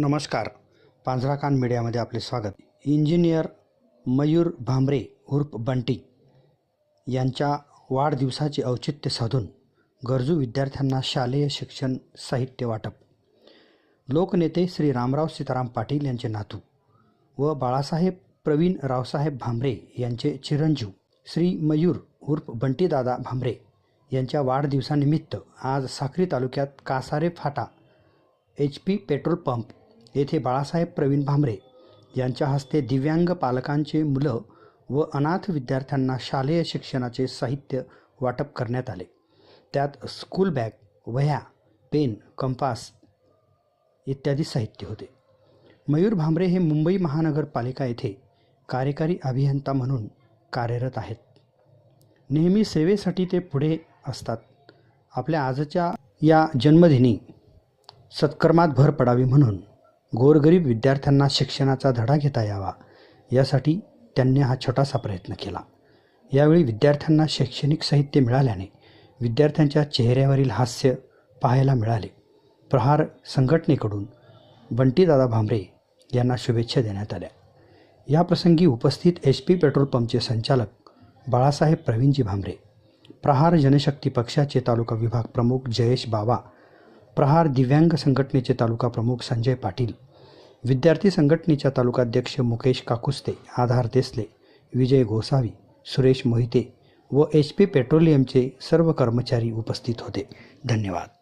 नमस्कार. पांझराकान मीडियामध्ये आपले स्वागत. इंजिनियर मयूर भांबरे उर्फ बंटी यांच्या वाढदिवसाचे औचित्य साधून गरजू विद्यार्थ्यांना शालेय शिक्षण साहित्य वाटप. लोकनेते श्री रामराव सीताराम पाटील यांचे नातू व बाळासाहेब प्रवीण रावसाहेब भांबरे यांचे चिरंजीव श्री मयूर उर्फ बंटीदादा भांबरे यांच्या वाढदिवसानिमित्त आज साक्री तालुक्यात कासारे फाटा एच पी पेट्रोल पंप येथे बाळासाहेब प्रवीण भांबरे यांच्या हस्ते दिव्यांग पालकांचे मुलं व अनाथ विद्यार्थ्यांना शालेय शिक्षणाचे साहित्य वाटप करण्यात आले. त्यात स्कूल बॅग वह्या पेन कंपास इत्यादी साहित्य होते. मयूर भांबरे हे मुंबई महानगरपालिका येथे कार्यकारी अभियंता म्हणून कार्यरत आहेत. नेहमी सेवेसाठी ते पुढे असतात. आपल्या आजच्या या जन्मदिनी सत्कर्मात भर पडावी म्हणून गोरगरीब विद्यार्थ्यांना शिक्षणाचा धडा घेता यावा यासाठी त्यांनी हा छोटासा प्रयत्न केला. यावेळी विद्यार्थ्यांना शैक्षणिक साहित्य मिळाल्याने विद्यार्थ्यांच्या चेहऱ्यावरील हास्य पाहायला मिळाले. प्रहार संघटनेकडून बंटीदादा भांबरे यांना शुभेच्छा देण्यात आल्या. याप्रसंगी उपस्थित एच पी पेट्रोल पंपचे संचालक बाळासाहेब प्रवीणजी भांबरे प्रहार जनशक्ती पक्षाचे तालुका विभाग प्रमुख जयेश बावा प्रहार दिव्यांग संघटनेचे तालुका प्रमुख संजय पाटील विद्यार्थी संघटनेच्या तालुकाध्यक्ष मुकेश काकुस्ते आधार देसले विजय गोसावी सुरेश मोहिते व एच पी पेट्रोलियमचे सर्व कर्मचारी उपस्थित होते. धन्यवाद.